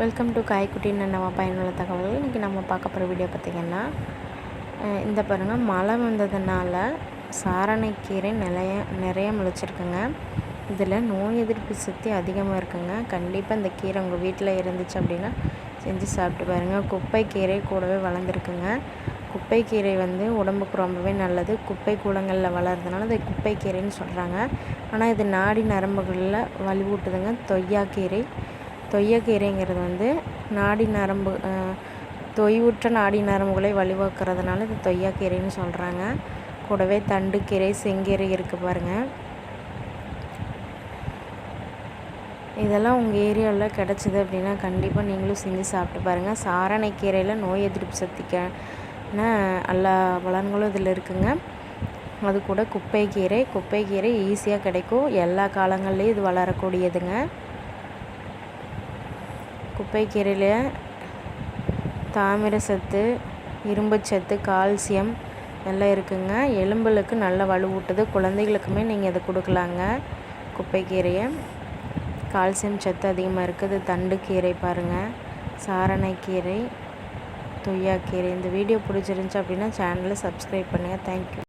Welcome to காய்க்குட்டின்னு நம்ம பயனுள்ள தகவல்கள் இன்றைக்கி நம்ம பார்க்க போகிற வீடியோ பார்த்திங்கன்னா இந்த பாருங்கள் மழை வந்ததுனால சாரணைக்கீரை நிறைய நிறைய முளைச்சிருக்குங்க. இதில் நோய் எதிர்ப்பு சக்தி அதிகமாக இருக்குங்க. கண்டிப்பாக இந்த கீரை உங்கள் வீட்டில் இருந்துச்சு அப்படின்னா செஞ்சு சாப்பிட்டு பாருங்கள் குப்பைக்கீரை கூடவே வளர்ந்துருக்குங்க. குப்பைக்கீரை வந்து உடம்புக்கு ரொம்பவே நல்லது. குப்பை கூடங்களில் வளர்றதுனால இதை குப்பைக்கீரைன்னு சொல்கிறாங்க ஆனால் இது நாடி நரம்புகளில் வலிவூட்டுதுங்க. தொய்யாக்கீரை தொய்யக்கீரைங்கிறது வந்து நாடி நரம்பு தொய்வுற்ற நாடி நரம்புகளை வலுவாக்குறதுனால இது தொய்யாக்கீரைன்னு சொல்கிறாங்க கூடவே தண்டுக்கீரை செங்கீரை இருக்குது பாருங்கள் இதெல்லாம் உங்கள் ஏரியாவில் கிடச்சிது அப்படின்னா கண்டிப்பாக நீங்களும் செஞ்சு சாப்பிட்டு பாருங்கள் சாரணைக்கீரையில் நோய் எதிர்ப்பு சக்திக்கான எல்லா பலன்களும் இதில் இருக்குங்க. அது கூட குப்பைக்கீரை குப்பைக்கீரை ஈஸியாக கிடைக்கும். எல்லா காலங்கள்லேயும் இது வளரக்கூடியதுங்க. குப்பைக்கீரையில் தாமிர சத்து இரும்புச்சத்து கால்சியம் எல்லாம் இருக்குங்க. எலும்புகளுக்கு நல்ல வலுவூட்டுது குழந்தைகளுக்குமே நீங்கள் இதை கொடுக்கலாங்க குப்பைக்கீரையை. கால்சியம் சத்து அதிகமாக இருக்குது. தண்டு கீரை பாருங்கள் சாரணைக்கீரை தொய்யாக்கீரை இந்த வீடியோ பிடிச்சிருந்துச்சி அப்படின்னா சேனலை சப்ஸ்கிரைப் பண்ணுங்கள் தேங்க்யூ